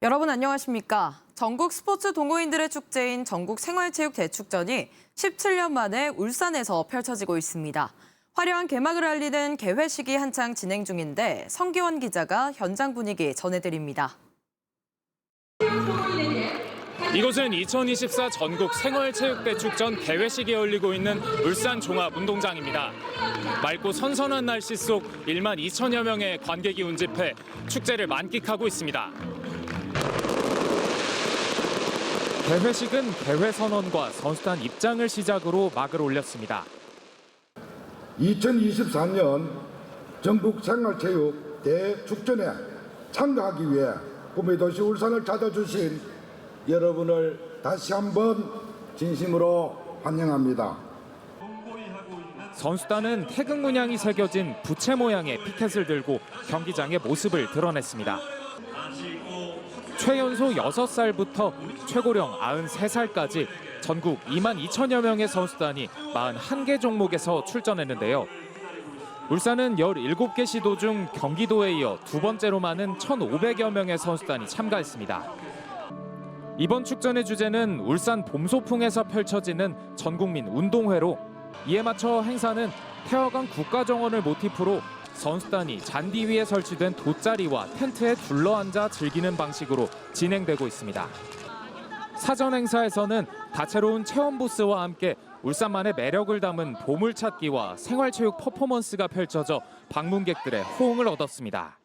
여러분 안녕하십니까? 전국 스포츠 동호인들의 축제인 전국 생활체육 대축전이 17년 만에 울산에서 펼쳐지고 있습니다. 화려한 개막을 알리는 개회식이 한창 진행 중인데 성기원 기자가 현장 분위기 전해드립니다. 이곳은 2024 전국 생활체육대축전 개회식이 열리고 있는 울산 종합운동장입니다. 맑고 선선한 날씨 속 1만 2천여 명의 관객이 운집해 축제를 만끽하고 있습니다. 개회식은 개회 선언과 선수단 입장을 시작으로 막을 올렸습니다. 2024년 전국 생활체육 대축전에 참가하기 위해 꿈의 도시 울산을 찾아주신 여러분을 다시 한번 진심으로 환영합니다. 선수단은 태극 문양이 새겨진 부채 모양의 피켓을 들고 경기장의 모습을 드러냈습니다. 최연소 6살부터 최고령 93살까지 전국 2만 2천여 명의 선수단이 41개 종목에서 출전했는데요. 울산은 17개 시도 중 경기도에 이어 두 번째로 많은 1,500여 명의 선수단이 참가했습니다. 이번 축전의 주제는 울산 봄소풍에서 펼쳐지는 전국민 운동회로 이에 맞춰 행사는 태화강 국가정원을 모티프로 선수단이 잔디 위에 설치된 돗자리와 텐트에 둘러앉아 즐기는 방식으로 진행되고 있습니다. 사전 행사에서는 다채로운 체험 부스와 함께 울산만의 매력을 담은 보물찾기와 생활체육 퍼포먼스가 펼쳐져 방문객들의 호응을 얻었습니다.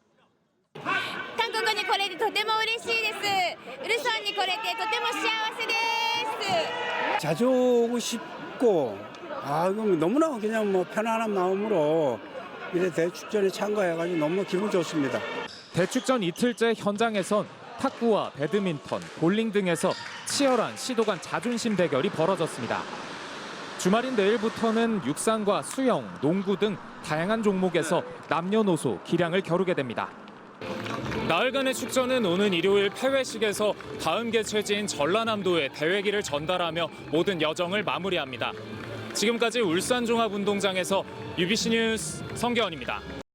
韓国に来れてとても嬉しいですウルソンに来れてとても幸せです 자주 오고 싶고 아 그럼 너무나 그냥 뭐 편안한 마음으로 이래 대축전에 참가해가지고 너무 기분 좋습니다. 대축전 이틀째 현장에선 탁구와 배드민턴, 볼링 등에서 치열한 시도 간 자존심 대결이 벌어졌습니다. 주말인 내일부터는 육상과 수영, 농구 등 다양한 종목에서 남녀노소 기량을 겨루게 됩니다. 나흘간의 축전은 오는 일요일 폐회식에서 다음 개최지인 전라남도에 대회기를 전달하며 모든 여정을 마무리합니다. 지금까지 울산종합운동장에서 UBC 뉴스 성계원입니다.